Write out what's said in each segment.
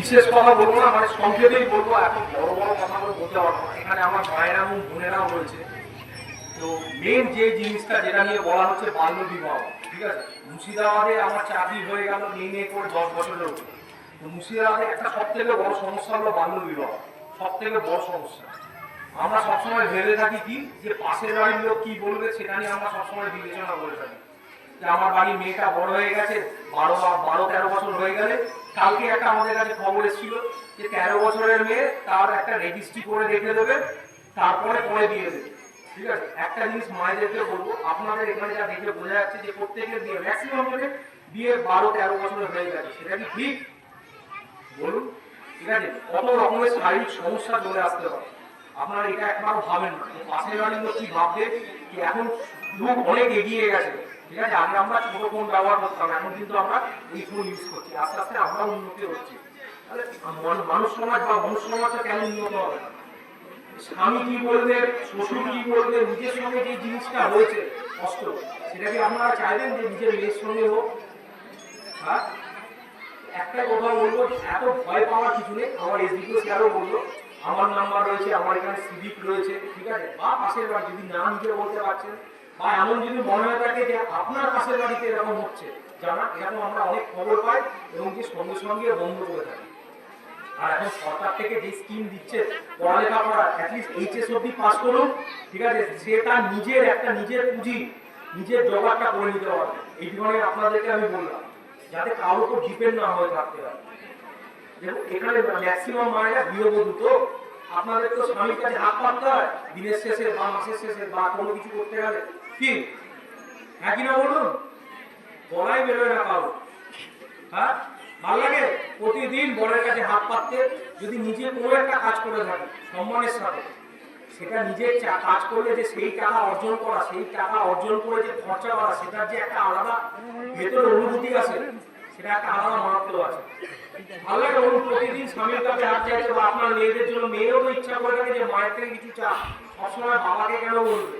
বিশেষ কথা বলব না মানে সংক্ষেপেই বলব, এত বড় বড় কথাগুলো বলতে পারব এখানে আমার মায়েরা এবং বোনেরাও রয়েছে। তো মেন যে জিনিসটা যেটা নিয়ে বলা হচ্ছে বাল্য বিবাহ, ঠিক আছে? মুর্শিদাবাদে আমার চাকরি হয়ে গেল নিয়ে নিয়ে করে দশ বছরের উপরে। তো মুর্শিদাবাদে একটা সব থেকে বড় সমস্যা হলো বাল্য বিবাহ সব থেকে বড় সমস্যা। আমরা সবসময় ভেবে থাকি কি, যে পাশের বাড়ির লোক কি বলবে সেটা নিয়ে আমরা সবসময় বিবেচনা করে থাকি। যে আমার বাড়ির মেয়েটা বড় হয়ে গেছে, বারো বারো তেরো বছর হয়ে গেলে, কালকে একটা আমাদের কাছে খবর এসেছিল যে তেরো বছরের মেয়ে তার একটা রেজিস্ট্রি করে রেখে দেবে, তারপরে পরে দিয়ে দেবে। ঠিক আছে? একটা জিনিস মায়েদেরকে বলব, আপনাদের এখানে যা দেখে বোঝা যাচ্ছে যে প্রত্যেকের বিয়ে ম্যাক্সিমাম মানে বিয়ে বারো তেরো বছরের হয়ে গেছে সেটা কি ঠিক? বলুন। ঠিক আছে? কত রকমের শারীরিক সমস্যা চলে আসতে পারে। আপনারা এটা একবার ভাবেন না। পাশের বাড়ির লোক কি ভাববে? যে এখন লোক অনেক এগিয়ে গেছে। ঠিক আছে? আগে আমরা ছোট ফোন ব্যবহার করতাম এখন কিন্তু আমরা এই ফোন ইউজ করছি। আস্তে আস্তে আমরা উন্নতি হচ্ছি। তাহলে মানুষ সমাজ বা মনুষ্য সমাজটা কেন উন্নত হবে? স্বামী কি বলবে, শ্বশুর কি বলবে, নিজের সঙ্গে যে জিনিসটা হয়েছে, কষ্ট, সেটা কি আপনারা চাইবেন যে নিজের মেয়ের সঙ্গে হোক? হ্যাঁ? একটা কথা বলব, এত ভয় পাওয়ার কিছু নেই। আমার এসডিপিও স্যারও বলল, আমার নাম্বার রয়েছে, আমার এখানে সিভিক রয়েছে, ঠিক আছে? বা পাশের বাড়ি যদি না নিজে বলতে পারছেন বা এমন যদি মনে হয়ে থাকে যে আপনার পাশের বাড়িতে এরকম হচ্ছে জানা এরকম আমরা অনেক খবর পাই এবং যে সঙ্গে সঙ্গে বন্ধ করে থাকি। আর এখন সরকার থেকে যে স্কিম দিচ্ছে, পড়ালেখা করা অ্যাটলিস্ট এইচএস অব্দি পাস করুন, ঠিক আছে? সে তার নিজের একটা নিজের পুঁজি, নিজের জোগাড়টা করে নিতে পারবে। এইটুখানে আপনাদেরকে আমি বললাম, যাতে কারোর উপর ডিপেন্ড না হয়ে থাকতে হয়। দেখুন, এখানে ম্যাক্সিমাম মায়েরা গৃহবধূ তো। আপনাদের তো স্বামীর কাছে হাত পাততে হয়, দিনের শেষে বা মাসের শেষে বা কোনো কিছু করতে গেলে। হ্যাঁ কি না বলুন? না হ্যাঁ? ভালো লাগে? প্রতিদিন কাছে হাত যদি নিজে কোনো একটা কাজ করে থাকে সেটা নিজের কাজ করলে যে সেই টাকা অর্জন করা, সেই টাকা অর্জন করে যে খরচা করা, সেটার যে একটা আলাদা ভেতরে অনুভূতি সেটা একটা আলাদা আছে। ভালো লাগে স্বামীর আপনার মেয়েদের জন্য মেয়েও তো ইচ্ছা করে থাকে যে মায়ের থেকে কিছু চা, সবসময় বাবাকে কেন বলবে?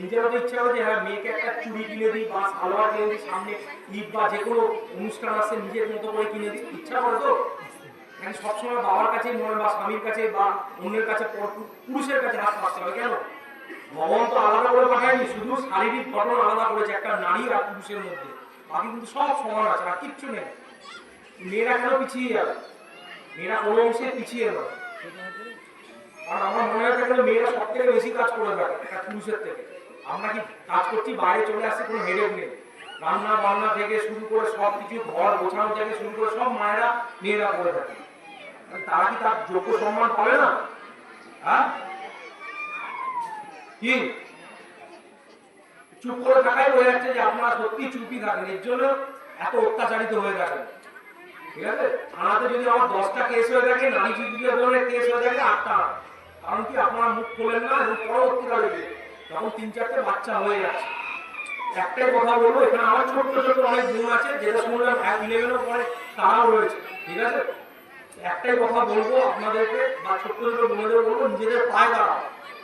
নিজেরও তো ইচ্ছা হয় যে হ্যাঁ মেয়েকে একটা চুড়ি কিনে দিই বা সালোয়ার কিনে দিই, সামনে ঈদ বা যে কোনো অনুষ্ঠান আসছে নিজের মতো করে কিনে দিই। ইচ্ছা করে তো মানে সবসময় বাবার কাছে মনে বা স্বামীর কাছে বা অন্যের কাছে পুরুষের কাছে হাত পাততে হবে কেন? ভগবান তো আলাদা করে পাঠায়নি, শুধু শারীরিক গঠন আলাদা করেছে, একটা নারী আর পুরুষের মধ্যে। বাকি কিন্তু সব সমান আছে, আর কিচ্ছু নেই। মেয়েরা কেন পিছিয়ে যাবে? মেয়েরা কোনো অংশে পিছিয়ে নয় আর আমার মনে হয় থাকে মেয়েরা সব থেকে বেশি কাজ করে থাকে পুরুষের থেকে। আমরা কি কাজ করছি, বাইরে চলে আসছে, কোনো হেডেক নেই। রান্না বান্না থেকে শুরু করে সব কিছু ঘর গোছানো থেকে শুরু করে সব মায়েরা, মেয়েরা করে থাকে। তারা কি তার যোগ্য সম্মান পাবে না? হ্যাঁ? চুপ করে থাকাই বোঝা যাচ্ছে যে আপনারা সত্যি চুপই থাকেন, এর জন্য এত অত্যাচারিত হয়ে থাকেন। ঠিক আছে? থানাতে যদি আমার দশটা কেস হয়ে থাকে নারী বিদ্যুতের কেস হয়ে থাকে, আটটা। কারণ কি আপনারা মুখ খোলেন না পরবর্তীকালে তখন তিন চারটে বাচ্চা হয়ে যাচ্ছে একটাই কথা বলব, এখানে আমার ছোট্ট ছোট্ট অনেক বোন আছে, যেটা শুনলাম ইলেভেনও পরে তারাও রয়েছে। ঠিক আছে? একটাই কথা বলব আপনাদেরকে, বা ছোট্ট ছোট বোনদের বলব, নিজেদের পায়ে দাঁড়াও।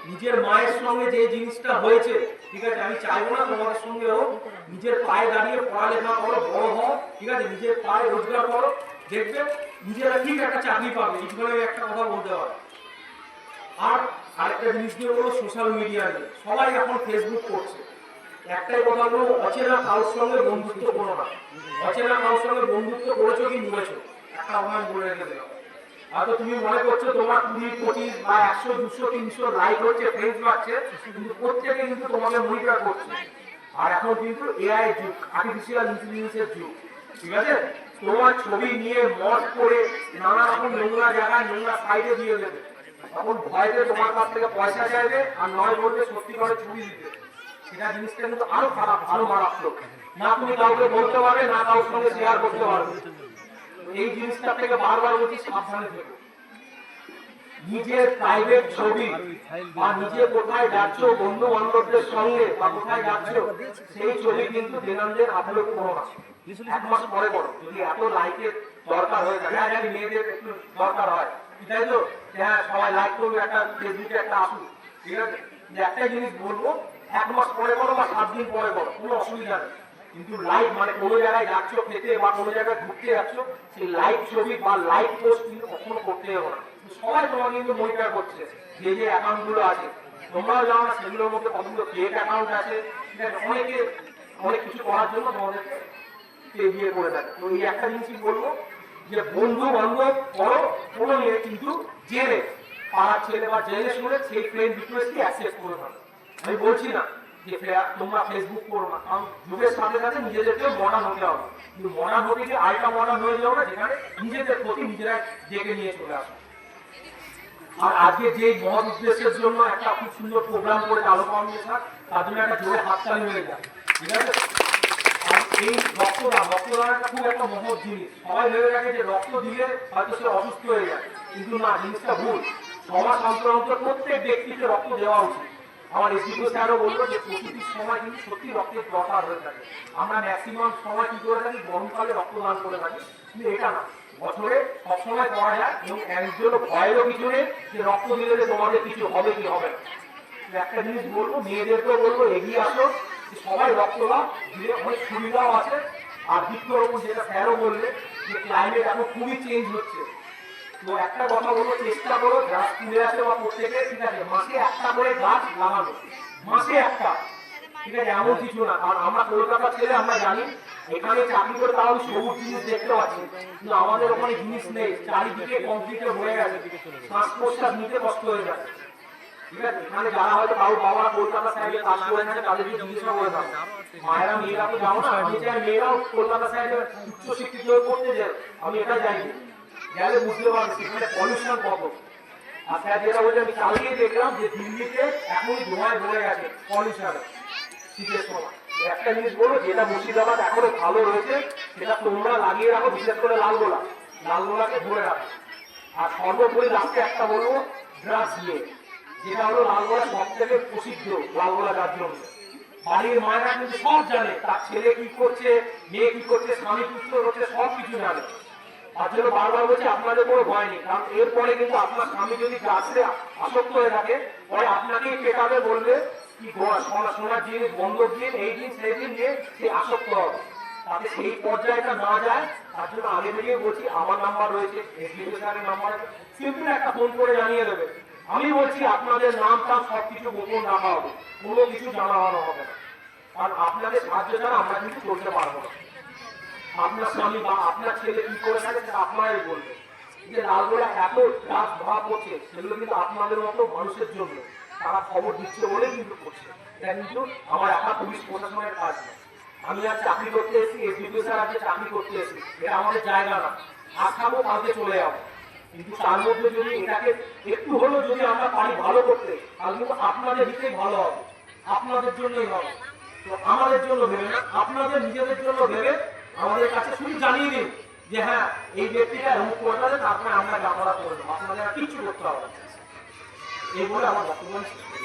নিজের মায়ের সঙ্গে যে জিনিসটা হয়েছে, ঠিক আছে? আমি চাইব না তোমাদের সঙ্গে হোক, নিজের পায়ে দাঁড়িয়ে পড়ালেখা করো, বড় হও, ঠিক আছে? নিজের পায়ে রোজগার করো। দেখবে, নিজেরা ঠিক একটা চাকরি পাবে এইভাবে একটা কথা বলতে পারে আর আরেকটা জিনিস দিয়ে বলব? সোশ্যাল মিডিয়া নিয়ে। সবাই এখন ফেসবুক করছে। একটাই কথা বলব, অচেনা কারোর সঙ্গে বন্ধুত্ব করো না। অচেনা কারোর সঙ্গে বন্ধুত্ব করেছ কি মুড়েছো একটা অভিমান বলে রেখে দিলাম। হয়তো তুমি মনে করছ তোমার কুড়ি, পঁচিশ বা একশো, দুশো, তিনশো লাইক হচ্ছে ফ্রেন্ড পাচ্ছে কিন্তু প্রত্যেকে কিন্তু তোমাকে মনিটর করছে। আর এখন কিন্তু এআই যুগ আর্টিফিশিয়াল ইন্টেলিজেন্সের যুগ, ঠিক আছে? তোমার ছবি নিয়ে মড করে নানা রকম নোংরা জায়গায় নোংরা সাইডে দিয়ে দেবে। তখন ভয়তে তোমার কাছ থেকে পয়সা চাইবে আর নয় বলবে সত্যি করে ছবি দিতে। সেটা জিনিসটা কিন্তু আরও খারাপ, আরও মারাত্মক। না তুমি কাউকে বলতে পারবে, না কারোর সঙ্গে শেয়ার করতে পারবে। এই জিনিসটা থেকে বারবার বলছি, সাবধানে থেকো। নিজের প্রাইভেট ছবি বা নিজে কোথায় যাচ্ছ বন্ধু বান্ধবদের সঙ্গে বা কোথায় যাচ্ছ, সেই ছবি কিন্তু দিনান্দের আঠারো করো না। এক মাস পরে করো। যদি এত লাইকের দরকার হয়ে যায় হ্যাঁ মেয়েদের একটু দরকার হয়। তাই তো? হ্যাঁ সবাই লাইক করবে একটা ফেসবুকে একটা আসুক, ঠিক আছে? যে জিনিস বলব, এক মাস পরে করো বা সাত দিন পরে করো কোনো অসুবিধা নেই। কিন্তু লাইভ মানে কোনো জায়গায় যাচ্ছ, খেতে বা কোনো জায়গায় ঘুরতে যাচ্ছ, সেই লাইভ ছবি বা লাইভ পোস্ট কিন্তু কখনো করতে হবে না। সবাই তোমাকে কিন্তু মনিটর করছে, যে যে অ্যাকাউন্টগুলো আছে। তোমরাও জানো না, সেগুলোর মধ্যে কতগুলো ফেক অ্যাকাউন্ট আছে অনেকে, অনেক কিছু করার জন্য তোমাদেরকে বিয়ে করে দেয়। তো এই একটা জিনিসই বলব যে বন্ধু বান্ধব করো, কোনো নিয়ে কিন্তু জেনে, পাড়ার ছেলে বা জেনে শুনে সেই ফ্রেন্ড রিকোয়েস্টকে অ্যাক্সেপ্ট করে না। আমি বলছি না যে তোমরা ফেসবুক করো না, কারণ যুগের সাথে সাথে নিজেদেরকেও মডার্ন হতে হবে। কিন্তু মডার্ন হতে গিয়ে আলট্রা মডার্ন হয়ে যাও না, যেখানে নিজেদের প্রতি নিজেরা ডেকে নিয়ে চলে আসো। আর আজকে যে মহৎ উদ্দেশ্যের জন্য একটা খুব সুন্দর প্রোগ্রাম করে আলো ফাউন্ডেশন তার জন্য একটা জোরে হাততালি হয়ে যায় ঠিক আছে? এই রক্তদান রক্তদান একটা খুব একটা মহৎ জিনিস। সবাই ভেবে রাখে যে রক্ত দিলে হয়তো সে অসুস্থ হয়ে যায় কিন্তু না, জিনিসটা ভুল। সমাজ সাধারণত প্রত্যেক ব্যক্তিকে রক্ত দেওয়া উচিত। আমার এসডিও স্যারও বলল যে প্রতিটি সময় সত্যি রক্তের দরকার হয়ে থাকে। আমরা ম্যাক্সিমাম সময় কি করে থাকি? গরমকালে রক্তদান করে থাকি। কিন্তু এটা না। বছরে সবসময় করা যায় এবং একজন ভয়েরও কিছু নেই যে রক্ত দিলে তোমাদের কিছু হবে কি হবে একটা জিনিস বলব, মেয়েদেরকেও বলব, এগিয়ে আসো। সবাই রক্ত দাও দিলে অনেক সুবিধাও আছে। আর বৃক্ষরোপণ যেটা স্যারও বললে যে ক্লাইমেট এখন খুবই চেঞ্জ হচ্ছে। তো একটা কথা বলব চেষ্টা করো যারা স্কুলে আছে বা প্রত্যেকে, ঠিক আছে, মাসে একটা করে গাছ লাগানো মাসে একটা। ঠিক আছে, এমন কিছু না। কারণ আমরা কলকাতা ছেলে, আমরা জানি, এখানে চাকরি করে তাও সবুজ জিনিস দেখতে পাচ্ছি। কিন্তু আমাদের ওখানে জিনিস নেই। চারিদিকে কমপ্লিটে হয়ে গেছে। শ্বাস প্রশ্বাস নিতে কষ্ট হয়ে যাচ্ছে। ঠিক আছে এখানে যারা হয়তো কারোর বাবা কলকাতা সাইডে কাজ করে থাকে তাদেরকে জিজ্ঞাসা করে মায়েরা, মেয়েরা তো মেয়েরাও কলকাতা সাইডে উচ্চ শিক্ষিত পড়তে যায় আমি এটা জানি গেলে বুঝতে পারবে, সেখানে পলিউশন কত। আর স্যার যেটা বলছে, আমি কালকে দেখলাম যে দিল্লিতে এখনই ধোঁয়ায় ভরে গেছে পলিউশন শীতের সময়। একটা জিনিস বলো, যেটা মুর্শিদাবাদ এখনও ভালো রয়েছে, সেটা তোমরা লাগিয়ে রাখো, বিশেষ করে লাল গোলা লাল ধরে রাখো। আর সর্বোপরি লাস্টে একটা বলব ড্রাগস নিয়ে। যেটা হলো লালগোলা সব থেকে প্রসিদ্ধ, লালগোলা যার বাড়ির মায়েরা কিন্তু সব জানে, তার ছেলে কি করছে, মেয়ে কি করছে, স্বামী কি করছে সব কিছু জানে। তার জন্য বারবার বলছি, আপনাদের কোনো ভয় নেই, কারণ এরপরে কিন্তু আপনার স্বামী যদি ড্রাগসে আসক্ত হয়ে থাকে, পরে আপনাকেই পেটাবে বলবে কি সোনার জিনিস বন্ধক দিন এই দিন, সেই দিন দিয়ে সে আসক্ত হবে। তাতে সেই পর্যায়টা না যায়, তার জন্য আগে থেকে বলছি, আমার নাম্বার রয়েছে নাম্বার। সিম্পল একটা ফোন করে জানিয়ে দেবে। আমি বলছি আপনাদের নাম টাম সব কিছু গোপন রাখা হবে। কোনো কিছু জানানো হবে না। কারণ আপনাদের সাহায্য ছাড়া আমরা কিন্তু চলতে পারব না। আপনার স্বামী বা আপনার ছেলে কি করে থাকে আপনারাই বলবেন। যে লালগোলা এত গাছ ধরা পড়ছে, সেগুলো কিন্তু আপনাদের মতো মানুষের জন্য। তারা খবর দিচ্ছে বলে কিন্তু করছে। এটা কিন্তু আমার একা পুলিশ প্রশাসনের কাজ না আমি আর চাকরি করতে এসেছি এসডিপিও স্যার আজকে চাকরি করতে এসেছি, এটা আমাদের জায়গা না। আজ খাব কালকে চলে যাব। কিন্তু তার মধ্যে যদি এটাকে একটু হলেও যদি আমরা পারি ভালো করতে, তাহলে কিন্তু আপনাদের হিসেবে ভালো হবে। আপনাদের জন্যই হবে। তো আমাদের জন্য ভেবে না, আপনাদের নিজেদের জন্য ভেবে আমাদের কাছে শুধু জানিয়ে দিন যে হ্যাঁ এই ব্যক্তিটা অমুক করবে তারপরে আমরা যা করে দেবো আপনাদের আর কিচ্ছু করতে হবে এই বলে আমার করি।